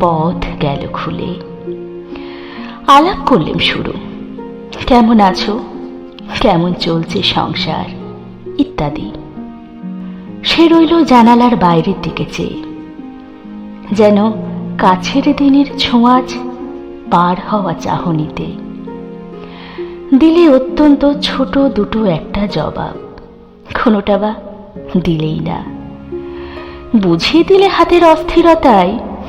পথ গেল খুলে। আলাপ করলেম শুরু। কেমন আছো? কেমন চলছে সংসার? ইত্যাদি। সে রইল জানালার বাইরের দিকে চেয়ে। যেন কাছের দিনের ছোঁয়াজ পার হওয়া চাহনিতে। দিলে অত্যন্ত ছোট দুটো একটা জবাব। কোনোটা বা দিলেই না। বুঝিয়ে দিলে হাতের অস্থিরতায়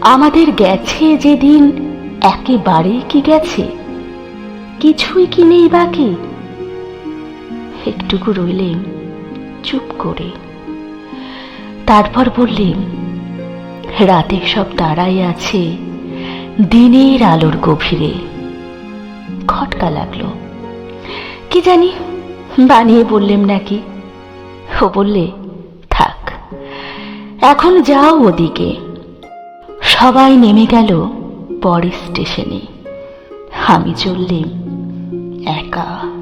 আমাদের গেছে যেদিন, একেবারে কি গেছে? কিছুই কি নেই বাকি? একটুকু রইলেন, চুপ করে। তারপর বললেন, রাতে সব তারাই আছে, দিনের আলোর গভীরে। খটকা লাগল। কি জানি, বানিয়ে বললেম নাকি? ও বললে, থাক, এখন যাও ওদিকে। সবাই নেমে গেল পরের স্টেশনে। আমি চললেম একা।